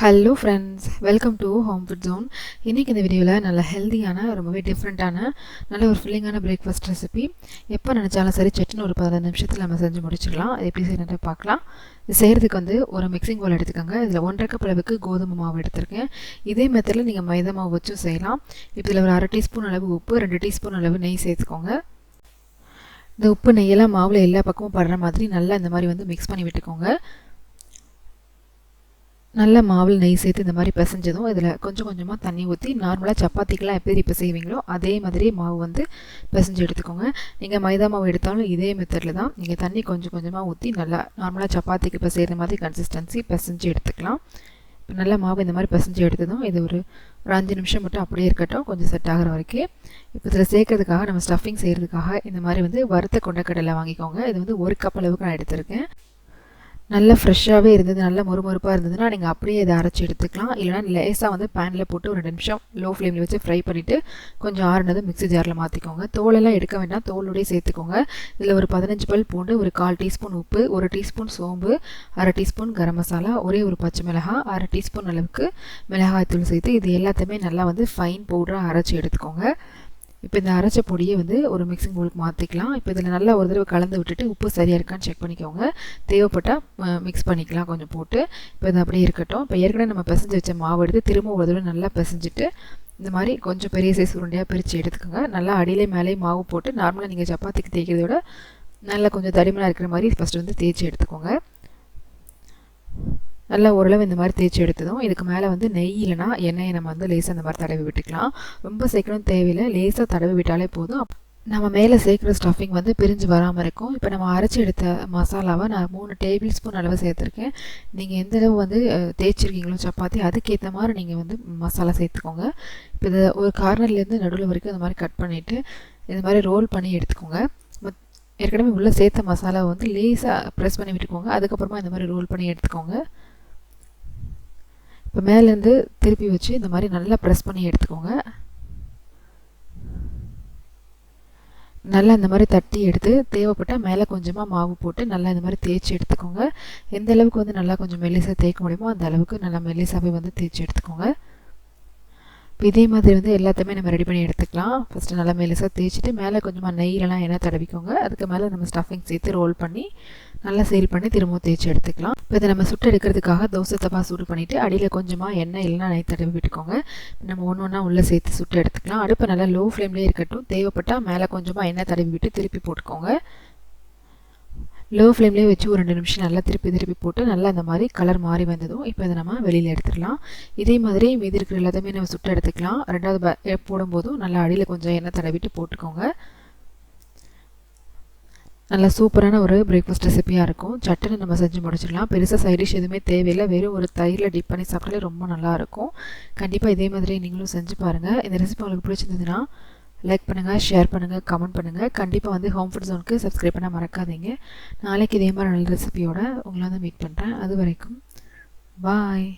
Hello friends welcome to home food zone இன்றைக்கி இந்த வீடியோவில் நல்ல ஹெல்த்தியான ரொம்பவே டிஃப்ரெண்ட்டான நல்ல ஒரு ஃபில்லிங்கான பிரேக்ஃபாஸ்ட் ரெசிபி எப்போ நினச்சாலும் சரி சட்டுன்னு ஒரு பதினஞ்சு நிமிஷத்தில் நம்ம செஞ்சு முடிச்சிடலாம். அது எப்படி செய்யறது பார்க்கலாம். இது செய்கிறதுக்கு வந்து ஒரு மிக்சிங் பவுல் எடுத்துக்கோங்க. இதில் ஒன்றரை கப் அளவுக்கு கோதுமை மாவு எடுத்திருக்கேன். இதே மெத்தடில் நீங்கள் மைதா மாவு வச்சும் செய்யலாம். இப்போ இதில் ஒரு அரை டீஸ்பூன் அளவு உப்பு ரெண்டு டீஸ்பூன் அளவு நெய் சேர்த்துக்கோங்க. இந்த உப்பு நெய்யெல்லாம் மாவில் எல்லா பக்கமும் படுற மாதிரி நல்லா இந்த மாதிரி வந்து மிக்ஸ் பண்ணி விட்டுக்கோங்க. நல்ல மாவில் நெய் சேர்த்து இந்த மாதிரி பிசைஞ்சதும் இதில் கொஞ்சம் கொஞ்சமாக தண்ணி ஊற்றி நார்மலாக சப்பாத்திக்கெலாம் எப்படி இப்போ செய்வீங்களோ அதே மாதிரி மாவு வந்து பிசைஞ்சு எடுத்துக்கோங்க. நீங்கள் மைதா மாவு எடுத்தாலும் இதே மெத்தடில் தான் நீங்கள் தண்ணி கொஞ்சம் கொஞ்சமாக ஊற்றி நல்லா நார்மலாக சப்பாத்திக்கு இப்போ செய்கிற மாதிரி கன்சிஸ்டன்சி பிசைஞ்சு எடுத்துக்கலாம். இப்போ நல்லா மாவு இந்த மாதிரி பிசைஞ்சு எடுத்ததும் இது ஒரு ஒரு அஞ்சு நிமிஷம் மட்டும் அப்படியே இருக்கட்டும். கொஞ்சம் செட் ஆகிற வரைக்கும். இப்போ இதில் சேர்க்கறதுக்காக நம்ம ஸ்டஃபிங் செய்கிறதுக்காக இந்த மாதிரி வந்து வறுத்த கொண்டக்கடலை வாங்கிக்கோங்க. இது வந்து ஒரு கப் அளவுக்கு நான் எடுத்திருக்கேன். நல்லா ஃப்ரெஷ்ஷாகவே இருந்தது நல்லா மொறுமொறுப்பாக இருந்ததுன்னா நீங்கள் அப்படியே இதை அரைச்சி எடுத்துக்கலாம். இல்லைனா லேசாக வந்து பேனில் போட்டு ஒரு ரெண்டு நிமிஷம் லோ ஃப்ளேமில் வச்சு ஃப்ரை பண்ணிவிட்டு கொஞ்சம் ஆறுனதும் மிக்ஸி ஜாரில் மாற்றிக்கோங்க தோலெல்லாம் எடுக்க வேண்டாம் தோலோடய சேர்த்துக்கோங்க. இதில் ஒரு பதினஞ்சு பல் பூண்டு ஒரு கால் டீஸ்பூன் உப்பு ஒரு டீஸ்பூன் சோம்பு அரை டீஸ்பூன் கரம் மசாலா ஒரே ஒரு பச்சை மிளகாய் அரை டீஸ்பூன் அளவுக்கு மிளகாய் தூள் சேர்த்து இது எல்லாத்தையுமே நல்லா வந்து ஃபைன் பவுடராக அரைச்சி எடுத்துக்கோங்க. இப்போ இந்த அரைச்ச பொடியை வந்து ஒரு மிக்சிங் பவுலுக்கு மாற்றிக்கலாம் இப்போ இதில் நல்லா ஒரு தடவை கலந்து விட்டுட்டு உப்பு சரியாக இருக்கான்னு செக் பண்ணிக்கோங்க. தேவைப்பட்டால் மிக்ஸ் பண்ணிக்கலாம் கொஞ்சம் போட்டு. இப்போ இது அப்படியே இருக்கட்டும். இப்போ ஏற்கனவே நம்ம பிசைஞ்சு வச்ச மாவு எடுத்து திரும்ப ஒரு தடவை நல்லா பிசைஞ்சிட்டு இந்த மாதிரி கொஞ்சம் பெரிய சைஸ் உருண்டையாக பிரித்து எடுத்துக்கோங்க. நல்லா அடியிலே மேலே மாவு போட்டு நார்மலாக நீங்கள் சப்பாத்திக்கு தேய்க்கிறத விட நல்லா கொஞ்சம் தடிமனாக இருக்கிற மாதிரி ஃபஸ்ட்டு வந்து தேய்ச்சி எடுத்துக்கோங்க. நல்லா ஓரளவு இந்த மாதிரி தேய்ச்சி எடுத்ததும் இதுக்கு மேலே வந்து நெய் இல்லைனா எண்ணெயை நம்ம வந்து லேசாக இந்த மாதிரி தடவி விட்டுக்கலாம். ரொம்ப சீக்கிரம் தேவையில்லை. லேசாக தடவி விட்டாலே போதும். நம்ம மேலே சேர்க்குற ஸ்டஃபிங் வந்து பிரிஞ்சு வராமல் இருக்கும். இப்போ நம்ம அரைச்சி எடுத்த மசாலாவை நான் மூணு டேபிள் ஸ்பூன் அளவு சேர்த்துருக்கேன். நீங்கள் எந்த அளவு வந்து தேய்ச்சிருக்கீங்களோ சப்பாத்தி அதுக்கேற்ற மாதிரி நீங்கள் வந்து மசாலா சேர்த்துக்கோங்க. இப்போ இதை ஒரு கார்னர்லேருந்து நடுவில் வரைக்கும் இந்த மாதிரி கட் பண்ணிவிட்டு இந்த மாதிரி ரோல் பண்ணி எடுத்துக்கோங்க. ஏற்கனவே உள்ளே சேர்த்த மசாலாவை வந்து லேஸாக ப்ரெஸ் பண்ணி விட்டுக்கோங்க. அதுக்கப்புறமா இந்த மாதிரி ரோல் பண்ணி எடுத்துக்கோங்க. இப்போ மேலேருந்து திருப்பி வச்சு இந்த மாதிரி நல்லா ப்ரெஸ் பண்ணி எடுத்துக்கோங்க. நல்லா இந்த மாதிரி தட்டி எடுத்து தேவைப்பட்டால் மேலே கொஞ்சமாக மாவு போட்டு நல்லா இந்த மாதிரி தேய்ச்சி எடுத்துக்கோங்க. எந்த அளவுக்கு வந்து நல்லா கொஞ்சம் மெல்லிசாக தேய்க்க முடியுமோ அந்த அளவுக்கு நல்லா மெல்லிசாகவே வந்து தேய்ச்சி எடுத்துக்கோங்க. இப்போ இதே மாதிரி வந்து எல்லாத்தையுமே நம்ம ரெடி பண்ணி எடுத்துக்கலாம். ஃபஸ்ட்டு நல்லா மெலிசாக தேய்ச்சிட்டு மேலே கொஞ்சமாக நெய்யிலலாம் எண்ணெய் தடவிக்கோங்க. அதுக்கு மேலே நம்ம ஸ்டஃபிங் சேர்த்து ரோல் பண்ணி நல்லா சேல் பண்ணி திரும்பவும் தேய்ச்சி எடுத்துக்கலாம். இப்போ இதை நம்ம சுட்டு எடுக்கிறதுக்காக தோசை தப்பா சூடு பண்ணிவிட்டு அடியில் கொஞ்சமாக எண்ணெய் இல்லைனா நெய் தடவி விட்டுக்கோங்க. நம்ம ஒன்று ஒன்றா உள்ளே சேர்த்து சுட்டு எடுத்துக்கலாம். அடுப்பை நல்லா லோ ஃப்ளேம்லேயே இருக்கட்டும். தேவைப்பட்டால் மேலே கொஞ்சமாக எண்ணெய் தடவி விட்டு திருப்பி போட்டுக்கோங்க. லோ ஃப்ளேம்லேயே வச்சு ஒரு ரெண்டு நிமிஷம் நல்லா திருப்பி திருப்பி போட்டு நல்லா அந்த மாதிரி கலர் மாறி வந்ததும் இப்போ இதை நம்ம வெளியில் எடுத்துடலாம். இதே மாதிரி மீதி இருக்கிற எல்லாத்தையுமே நம்ம சுட்டு எடுத்துக்கலாம். ரெண்டாவது போடும்போதும் நல்லா அடியில் கொஞ்சம் எண்ணெய் தடவிட்டு போட்டுக்கோங்க. நல்லா சூப்பரான ஒரு பிரேக்ஃபாஸ்ட் ரெசிபியாக இருக்கும். சட்டுன்னு நம்ம செஞ்சு முடிச்சிடலாம். பெருசாக சைடிஷ் எதுவுமே தேவையில்லை. வெறும் ஒரு தயிரில் டிப் பண்ணி சாப்பிட்டாலே ரொம்ப நல்லாயிருக்கும் கண்டிப்பாக இதே மாதிரி நீங்களும் செஞ்சு பாருங்கள் இந்த ரெசிபி உங்களுக்கு பிடிச்சிருந்ததுன்னா லைக் பண்ணுங்கள் ஷேர் பண்ணுங்கள் கமெண்ட் பண்ணுங்கள் கண்டிப்பாக வந்து ஹோம் ஃபுட் ஜோனுக்கு சப்ஸ்கிரைப் பண்ண மறக்காதீங்க. நாளைக்கு இதே மாதிரி நல்ல ரெசிபியோட உங்களை வந்து மீட் பண்ணுறேன் அது வரைக்கும் பாய்